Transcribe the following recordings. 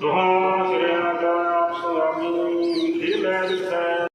ਦੁਹਾਂ ਸਿਰਿਆਂ ਦਾ ਸੁਆਮੀ ਜੀ ਲੈ ਦਿੱਤਾ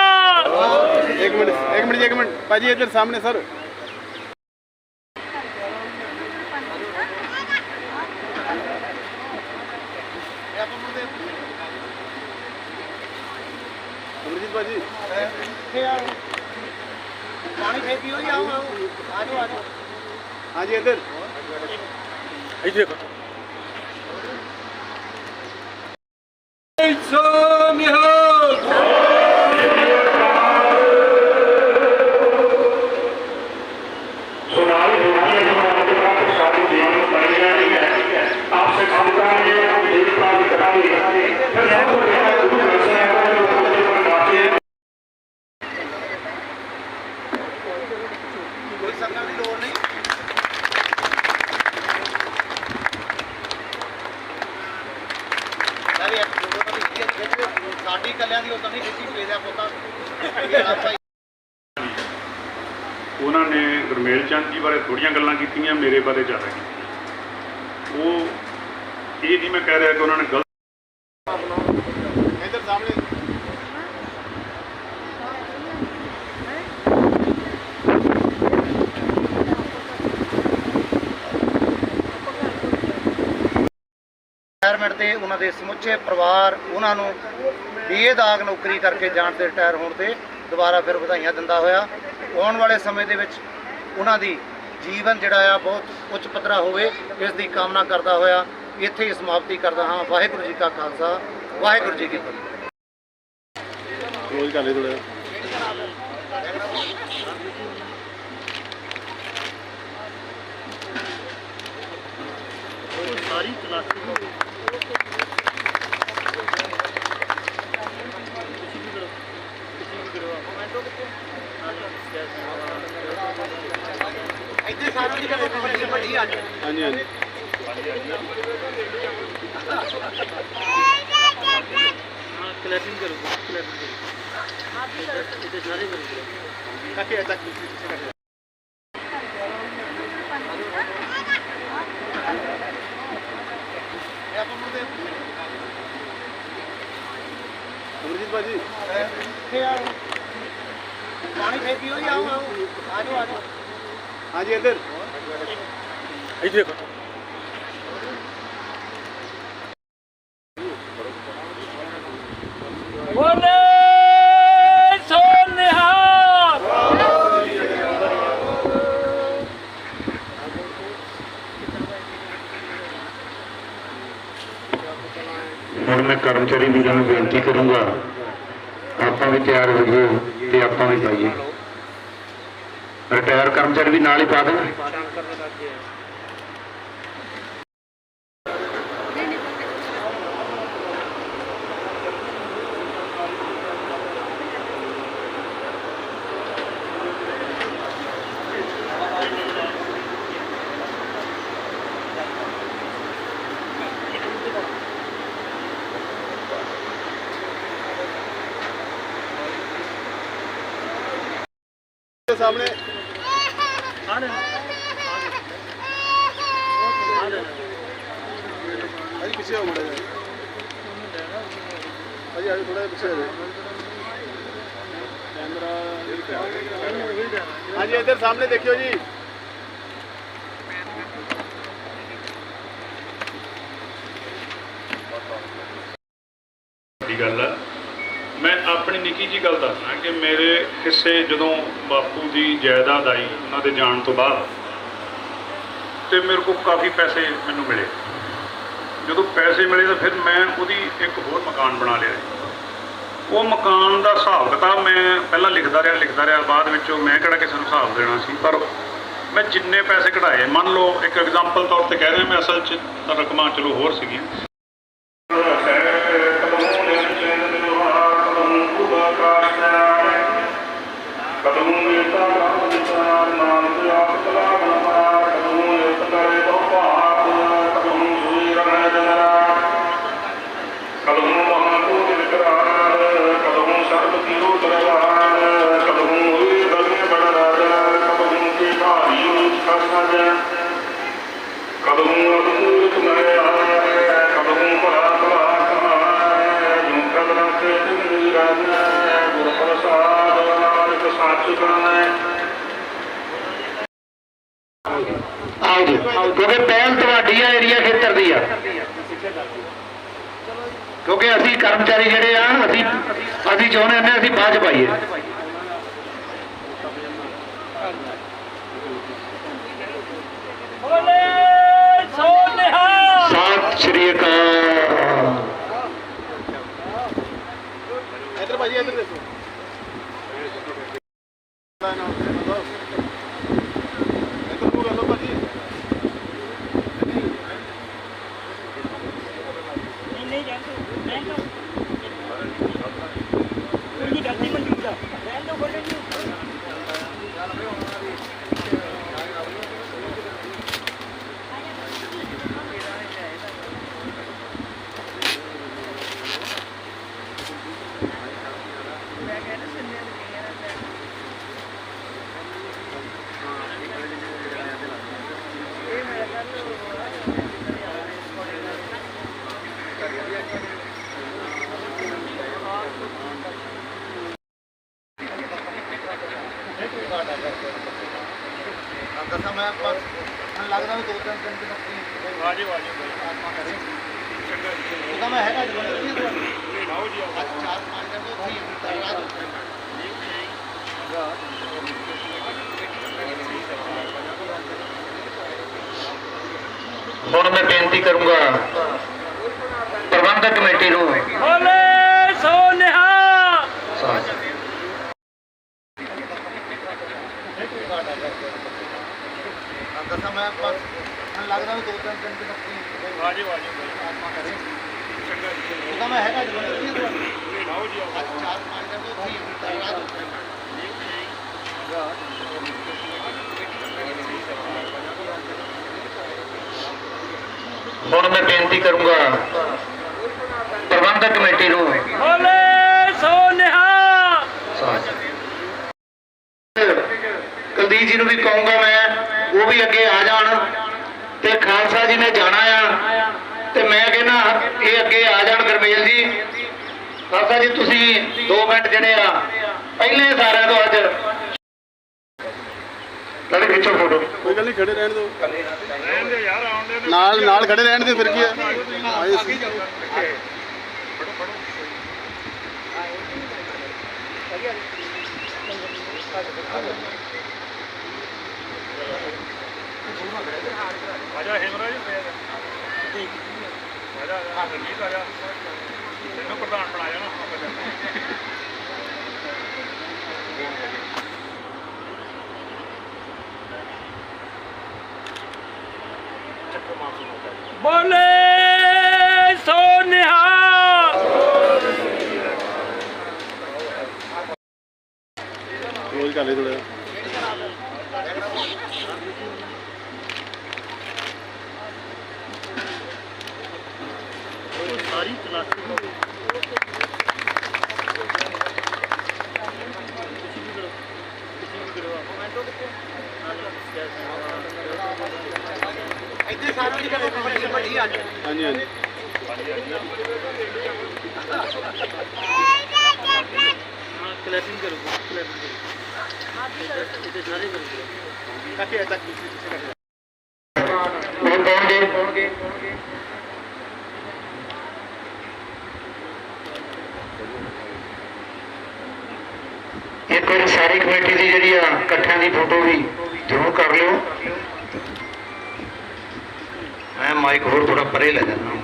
ਇੱਕ ਮਿੰਟ ਇੱਕ ਮਿੰਟ ਜੀ, ਇੱਕ ਮਿੰਟ ਭਾਜੀ ਇੱਧਰ ਸਾਹਮਣੇ ਸਰ ਅਮਰਜੀਤ ਭਾਜੀ ਪਾਣੀ ਫੇਰ ਪੀਓ ਜੀ ਆਓ ਆਓ ਆਜੋ ਆਜੋ ਹਾਂਜੀ ਇੱਧਰ। ਇੱਥੇ ਦੇਖੋ। ਥੋੜੀਆਂ ਗੱਲਾਂ ਕੀਤੀਆਂ ਮੇਰੇ ਬਾਰੇ ਜ਼ਿਆਦਾ ਕੀਤੀਆਂ। ਉਹ ਇਹ ਨਹੀਂ ਮੈਂ ਕਹਿ ਰਿਹਾ ਕਿ ਉਹਨਾਂ ਨੇ ਗਲਤ ਇੱਧਰ ਸਾਹਮਣੇ। ਰਿਟਾਇਰਮੈਂਟ ਤੇ ਉਹਨਾਂ ਦੇ ਸਮੁੱਚੇ ਪਰਿਵਾਰ ਉਹਨਾਂ ਨੂੰ ਬੇਦਾਗ ਨੌਕਰੀ ਕਰਕੇ ਜਾਣ ਤੇ ਰਿਟਾਇਰ ਹੋਣ ਤੇ ਦੁਬਾਰਾ ਫਿਰ ਵਧਾਈਆਂ ਦਿੰਦਾ ਹੋਇਆ। ਆਉਣ ਵਾਲੇ ਸਮੇਂ ਦੇ ਵਿੱਚ ਉਹਨਾਂ ਦੀ ਜੀਵਨ ਜਿਹੜਾ ਆ ਬਹੁਤ ਉੱਚ ਪੱਧਰਾ ਹੋਵੇ ਇਸ ਦੀ ਕਾਮਨਾ ਕਰਦਾ ਹੋਇਆ ਇੱਥੇ ਹੀ ਸਮਾਪਤੀ ਕਰਦਾ ਹਾਂ ਵਾਹਿਗੁਰੂ ਜੀ ਕਾ ਖਾਲਸਾ ਵਾਹਿਗੁਰੂ ਜੀ ਕੀ ਫਤਿਹ ਹਾਂਜੀ ਹਾਂਜੀ ਕਲੈਪਿੰਗ ਕਰੋ ਕਲੈਪਿੰਗ ਕਰੋ ਇਹਦੇ ਸਾਰੇ ਕਰੋ ਕਾਕੇ ਇੱਧਰ ਪਿੱਛੇ ਕਰ ਅਮਰਜੀਤ ਭਾਜੀ ਪਾਣੀ ਫੇਰ ਪੀਓ ਜੀ ਆਓ ਆਓ ਆਜੋ ਆਜੋ ਹਾਂਜੀ ਇੱਧਰ। ਇੱਥੇ ਦੇਖੋ। ਹੁਣ ਮੈਂ ਕਰਮਚਾਰੀ ਵੀਰਾਂ ਨੂੰ ਬੇਨਤੀ ਕਰੂੰਗਾ ਆਪਾਂ ਵੀ ਤਿਆਰ ਹੋਈਏ ਤੇ ਆਪਾਂ ਵੀ ਪਾਈਏ। ਰਿਟਾਇਰ ਕਰਮਚਾਰੀ ਵੀ ਨਾਲ ਹੀ ਪਾ ਦੇਣ। ਇੱਧਰ ਸਾਹਮਣੇ। ਭਾਜੀ ਪਿੱਛੇ ਹੋ ਮੁੰਡਾ ਜੀ ਭਾਜੀ ਆਜੋ ਥੋੜਾ ਜਿਹਾ ਪਿੱਛੇ ਹੋ ਜਾਓ। ਕੈਮਰਾ ਹਾਂਜੀ ਇੱਧਰ ਸਾਹਮਣੇ ਦੇਖਿਓ ਜੀ ਦੀ ਗੱਲ ਆ ਮੈਂ ਆਪਣੀ ਨਿੱਕੀ ਜੀ ਗੱਲ ਦੱਸਣਾ ਕਿ ਮੇਰੇ ਹਿੱਸੇ ਜਦੋਂ ਬਾਪੂ ਦੀ ਜਾਇਦਾਦ ਆਈ ਉਹਨਾਂ ਦੇ ਜਾਣ ਤੋਂ ਬਾਅਦ, ਤੇ ਮੇਰੇ ਕੋਲ ਕਾਫੀ ਪੈਸੇ ਮੈਨੂੰ ਮਿਲੇ। ਜਦੋਂ ਪੈਸੇ ਮਿਲੇ ਤਾਂ ਫਿਰ ਮੈਂ ਉਹਦੀ ਇੱਕ ਹੋਰ ਮਕਾਨ ਬਣਾ ਲਿਆ। ਉਹ ਮਕਾਨ ਦਾ ਹਿਸਾਬ ਕਿਤਾਬ ਮੈਂ ਪਹਿਲਾਂ ਲਿਖਦਾ ਰਿਹਾ ਲਿਖਦਾ ਰਿਹਾ, ਬਾਅਦ ਵਿੱਚੋਂ ਮੈਂ ਕਿਹੜਾ ਕਿਸੇ ਨੂੰ ਹਿਸਾਬ ਦੇਣਾ ਸੀ, ਪਰ ਮੈਂ ਜਿੰਨੇ ਪੈਸੇ ਕਢਾਏ, ਮੰਨ ਲਓ ਇੱਕ ਐਗਜ਼ਾਮਪਲ ਤੌਰ ਤੇ ਕਹਿ ਰਿਹਾ, ਮੈਂ ਅਸਲ 'ਚ ਰਕਮਾਂ ਚਲੋ ਹੋਰ ਸੀਗੀਆਂ। ਕਿਉਂਕਿ ਪਹਿਲ ਤੁਹਾਡੀ ਆ ਏਰੀਆ ਖੇਤਰ ਦੀ ਆ। ਕਿਉਂਕਿ ਅਸੀਂ ਕਰਮਚਾਰੀ ਜਿਹੜੇ ਆ, ਅਸੀਂ ਅਸੀਂ ਚਾਹੁੰਦੇ ਨੇ ਅਸੀਂ ਬਾਅਦ ਪਾਈਏ। ਆ ਰਹਿਣ ਦੋ ਬੋਲੇ ਨਹੀਂ ਦੱਸਾਂ ਮੈਂ ਆਪਾਂ ਮੈਨੂੰ ਲੱਗਦਾ ਦੀ ਨੌਕਰੀ ਵਾਜੀ ਵਾਜੀ ਆਤਮਾ ਕਰੇ ਉਹਦਾ ਮੈਂ ਹੈਗਾ ਜਲੰਧਰ ਆਓ ਜੀ ਅੱਜ ਚਾਰ ਪੰਜ ਦਿਨ ਤੋਂ ਉੱਥੇ ਹੀ ਹੁਣ ਮੈਂ ਬੇਨਤੀ ਕਰੂੰਗਾ ਪ੍ਰਬੰਧਕ ਕਮੇਟੀ ਨੂੰ ਬੋਲੇ ਸੋ ਨਿਹਾਲ ਦੱਸਾਂ ਮੈਂ ਆਪਾਂ ਮੈਨੂੰ ਲੱਗਦਾ ਵੀ ਦੋ ਤਿੰਨ ਦਿਨ ਦੀ ਨੌਕਰੀ ਵਾਜੀ ਵਾਜੀ ਆਤਮਾ ਕਰੇ ਉਹਦਾ ਮੈਂ ਹੈਗਾ ਜਲੰਧਰ ਹੀ ਹਾਂ ਆਓ ਜੀ ਅੱਜ ਚਾਰ ਪੰਜ ਦਿਨ ਤੋਂ ਉੱਥੇ ਹੀ ਹਾਂ ਧੰਨਵਾਦ ਹੁਣ ਮੈਂ ਬੇਨਤੀ ਕਰੂੰਗਾ ਪ੍ਰਬੰਧਕ ਕਮੇਟੀ ਨੂੰ। ਬੋਲੇ ਸੋ ਨਿਹਾਲ ਕੁਲਦੀਪ ਜੀ ਨੂੰ ਵੀ ਕਹੂੰਗਾ ਮੈਂ ਉਹ ਵੀ ਅੱਗੇ ਆ ਜਾਣ। ਤੇ ਖਾਲਸਾ ਜੀ ਨੇ ਜਾਣਾ ਆ ਤੇ ਮੈਂ ਕਹਿੰਦਾ ਇਹ ਅੱਗੇ ਆ ਜਾਣ ਗਰਮੇਲ ਜੀ। ਖਾਲਸਾ ਜੀ ਤੁਸੀਂ 2 ਮਿੰਟ ਜਿਹੜੇ ਆ ਪਹਿਲੇ ਸਾਰਿਆਂ ਤੋਂ ਅੱਜ ਕਦੇ ਖਿੱਚੋ ਫੋਟੋ। ਕੋਈ ਗੱਲ ਨਹੀਂ ਖੜੇ ਰਹਿਣ ਦਿਓ। ਰਹਿਣ ਦੇ ਯਾਰ ਆਉਣ ਦੇ ਨਾਲ ਨਾਲ ਖੜੇ ਰਹਿਣ ਦਿਓ ਫਿਰ ਕੀ ਹੈ ਆਏ ਸੀ ਆਜਾ ਹੇਮਰਾਜ ਆਜਾ ਆਜਾ ਰਣਜੀਤ ਆਜਾ ਤੈਨੂੰ ਪ੍ਰਧਾਨ ਬਣਾਇਆ ਨਾ ਬੋਲੇ ਸੋ ਨਿਹਾਲ ਰੋਜ਼ ਕਰ ਲੈ ਥੋੜਾ ਸਾਰੀ ਕਲਾਸ ਹਾਂਜੀ ਹਾਂਜੀ। ਹਾਂ ਕਲੈਪਿੰਗ ਕਰੋ ਕਲੈਪਿੰਗ ਕਰੋ। ਇਹਦੇ ਸਾਰੇ ਕਰੋ। ਕਾਕੇ ਤੱਕ ਹੁਣ ਪਾਉਣਗੇ ਇੱਕ ਵਾਰੀ ਸਾਰੀ ਕਮੇਟੀ ਦੀ ਜਿਹੜੀ ਆ ਇਕੱਠਿਆਂ ਦੀ ਫੋਟੋ ਵੀ ਜ਼ਰੂਰ ਕਰ ਲਿਓ। ਮੈਂ ਮਾਈਕ ਹੋਰ ਥੋੜਾ ਪਰੇ ਲੈ ਜਾਣਾ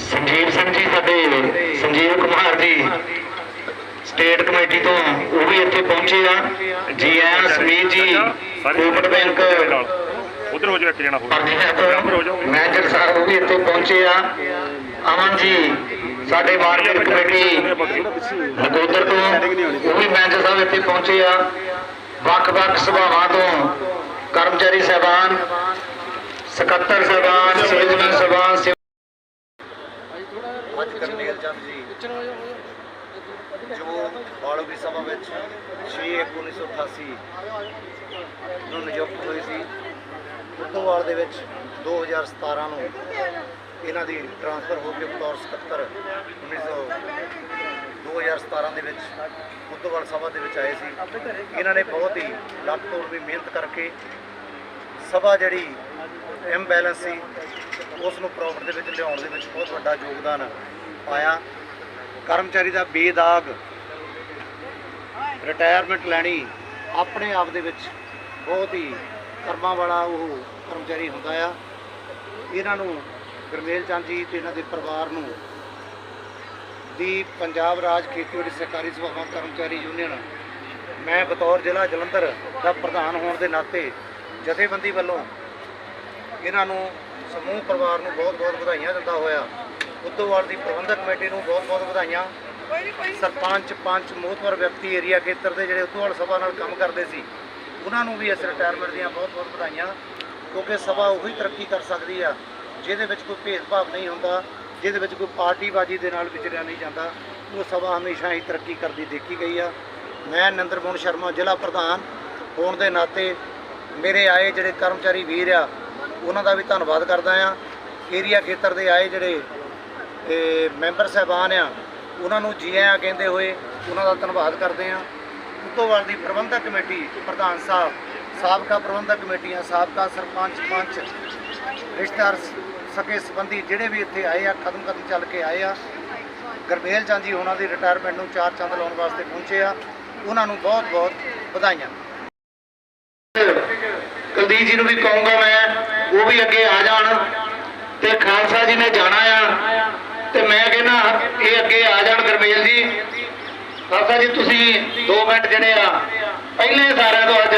ਸੰਜੀਵ ਸਿੰਘ ਜੀ ਸਾਡੇ ਸੰਜੀਵ ਕੁਮਾਰ ਜੀ ਸਟੇਟ ਕਮੇਟੀ ਤੋਂ ਉਹ ਵੀ ਇੱਥੇ ਪਹੁੰਚੇ ਆ। ਜੀ ਐਨ ਸਮੀਰ ਜੀ ਕੋਪਰ ਬੈਂਕ ਉਧਰ ਹੋ ਜਾ ਇੱਕ ਜਣਾ ਹੋਰ। ਮੈਨੇਜਰ ਸਾਹਿਬ ਉਹ ਵੀ ਇੱਥੇ ਪਹੁੰਚੇ ਆ। ਅਮਨ ਜੀ ਸਾਡੇ ਮਾਰਕੀਟ ਕਮੇਟੀ ਨਕੋਦਰ ਤੋਂ ਉਹ ਵੀ ਮੈਨੇਜਰ ਸਾਹਿਬ ਇੱਥੇ ਪਹੁੰਚੇ ਆ, ਵੱਖ-ਵੱਖ ਸਭਾਵਾਂ ਤੋਂ ਕਰਮਚਾਰੀ ਸਹਿਬਾਨ, ਸਕੱਤਰ ਸਹਿਬਾਨ, ਸੇਵਨੀ ਸਹਿਬਾਨ ਕਰਨੇਲ ਚੰਦ ਜੀ, ਜੋ ਬਾਲੋਗੀ ਸਭਾ ਵਿੱਚ 6 1988 ਨੂੰ ਨਿਯੁਕਤ ਹੋਈ ਸੀ ਬੁੱਧਵਾਰ ਦੇ ਵਿੱਚ 2017 ਨੂੰ ਇਹਨਾਂ ਦੀ ਟ੍ਰਾਂਸਫਰ ਹੋ ਕੇ ਬਤੌਰ ਸਕੱਤਰ 1900 2017 ਦੇ ਵਿੱਚ, ਬੁੱਧਵਾਰ ਸਭਾ ਦੇ ਵਿੱਚ ਆਏ ਸੀ। ਇਹਨਾਂ ਨੇ ਬਹੁਤ ਹੀ ਲੱਕ ਤੋੜ ਵੀ ਮਿਹਨਤ ਕਰਕੇ ਸਭਾ ਜਿਹੜੀ ਇੰਬੈਲੈਂਸ ਸੀ ਉਸ ਨੂੰ ਪ੍ਰੋਫਿਟ ਦੇ ਵਿੱਚ ਲਿਆਉਣ ਦੇ ਵਿੱਚ ਬਹੁਤ ਵੱਡਾ ਯੋਗਦਾਨ ਪਾਇਆ। ਕਰਮਚਾਰੀ ਦਾ ਬੇਦਾਗ ਰਿਟਾਇਰਮੈਂਟ ਲੈਣੀ ਆਪਣੇ ਆਪ ਦੇ ਵਿੱਚ ਬਹੁਤ ਹੀ ਕਰਮਾਂ ਵਾਲਾ ਉਹ ਕਰਮਚਾਰੀ ਹੁੰਦਾ ਆ। ਇਹਨਾਂ ਨੂੰ ਗੁਰਮੇਲ ਚੰਦ ਜੀ ਤੇ ਇਹਨਾਂ ਦੇ ਪਰਿਵਾਰ ਨੂੰ ਦੀ ਪੰਜਾਬ ਰਾਜ ਖੇਤੀਬਾੜੀ ਸਰਕਾਰੀ ਸਭਾਵਾਂ ਕਰਮਚਾਰੀ ਯੂਨੀਅਨ, ਮੈਂ ਬਤੌਰ ਜ਼ਿਲ੍ਹਾ ਜਲੰਧਰ ਦਾ ਪ੍ਰਧਾਨ ਹੋਣ ਦੇ ਨਾਤੇ ਜਥੇਬੰਦੀ ਵੱਲੋਂ ਇਹਨਾਂ ਨੂੰ ਸਮੂਹ ਪਰਿਵਾਰ ਨੂੰ ਬਹੁਤ-ਬਹੁਤ ਵਧਾਈਆਂ ਦਿੰਦਾ ਹੋਇਆ। ਉਦੋਵਾਰ ਦੀ ਪ੍ਰਬੰਧਕ ਕਮੇਟੀ ਨੂੰ ਬਹੁਤ-ਬਹੁਤ ਵਧਾਈਆਂ। ਸਰਪੰਚ, ਪੰਚ ਮੋਹਤਵਰ ਵਿਅਕਤੀ ਏਰੀਆ ਖੇਤਰ ਦੇ ਜਿਹੜੇ ਉਦੋਵਾਲ ਸਭਾ ਨਾਲ ਕੰਮ ਕਰਦੇ ਸੀ, ਉਹਨਾਂ ਨੂੰ ਵੀ ਇਸ ਰਿਟਾਇਰਮੈਂਟ ਦੀਆਂ ਬਹੁਤ-ਬਹੁਤ ਵਧਾਈਆਂ, ਕਿਉਂਕਿ ਸਭਾ ਉਹੀ ਤਰੱਕੀ ਕਰ ਸਕਦੀ ਆ। ਜਿਹਦੇ ਵਿੱਚ ਕੋਈ ਭੇਦਭਾਵ ਨਹੀਂ ਹੁੰਦਾ, ਜਿਹਦੇ ਵਿੱਚ ਕੋਈ ਪਾਰਟੀਬਾਜ਼ੀ ਦੇ ਨਾਲ ਵਿਚਰਿਆ ਨਹੀਂ ਜਾਂਦਾ, ਉਹ ਸਭਾ ਹਮੇਸ਼ਾ ਹੀ ਤਰੱਕੀ ਕਰਦੀ ਦੇਖੀ ਗਈ ਆ। ਮੈਂ ਨਰਿੰਦਰ ਮੋਹਨ ਸ਼ਰਮਾ, ਜ਼ਿਲ੍ਹਾ ਪ੍ਰਧਾਨ, ਹੋਣ ਦੇ ਨਾਤੇ ਮੇਰੇ ਆਏ ਜਿਹੜੇ ਕਰਮਚਾਰੀ ਵੀਰ ਆ, ਉਹਨਾਂ ਦਾ ਵੀ ਧੰਨਵਾਦ ਕਰਦਾ ਆ। ਏਰੀਆ ਖੇਤਰ ਦੇ ਆਏ ਜਿਹੜੇ ਮੈਂਬਰ ਸਾਹਿਬਾਨ ਆ, ਉਹਨਾਂ ਨੂੰ ਜੀ ਆਇਆਂ ਕਹਿੰਦੇ ਹੋਏ ਉਹਨਾਂ ਦਾ ਧੰਨਵਾਦ ਕਰਦੇ ਆ। ਉਤੋਵਾਲ ਦੀ ਪ੍ਰਬੰਧਕ ਕਮੇਟੀ, ਪ੍ਰਧਾਨ ਸਾਹਿਬ, ਸਾਬਕਾ ਪ੍ਰਬੰਧਕ ਕਮੇਟੀਆਂ, ਸਾਬਕਾ ਸਰਪੰਚ, ਪੰਚ ਰਿਸ਼ਤੇਦਾਰ ਸਕੇ ਸੰਬੰਧੀ ਜਿਹੜੇ ਵੀ ਇੱਥੇ ਆਏ ਆ ਕਦਮ ਕਦਮ ਚੱਲ ਕੇ ਆਏ ਆ। ਗਰਮੇਲ ਚੰਦ ਜੀ ਉਹਨਾਂ ਦੀ ਰਿਟਾਇਰਮੈਂਟ ਨੂੰ ਚਾਰ ਚੰਦ ਲਾਉਣ ਵਾਸਤੇ ਪਹੁੰਚੇ ਆ। ਉਹਨਾਂ ਨੂੰ ਬਹੁਤ ਬਹੁਤ ਵਧਾਈਆਂ। ਕੁਲਦੀਪ ਜੀ ਨੂੰ ਵੀ ਕਹੂੰਗਾ ਮੈਂ, ਉਹ ਵੀ ਅੱਗੇ ਆ ਜਾਣ ਤੇ ਖਾਲਸਾ ਜੀ ਨੇ ਜਾਣਾ ਆ। ਤੇ ਮੈਂ ਕਹਿੰਦਾ, ਇਹ ਅੱਗੇ ਆ ਜਾਣ ਗਰਮੇਲ ਜੀ। ਖਾਲਸਾ ਜੀ, ਤੁਸੀਂ 2 ਮਿੰਟ ਜਿਹੜੇ ਆ, ਪਹਿਲੇ ਸਾਰਿਆਂ ਤੋਂ ਅੱਜ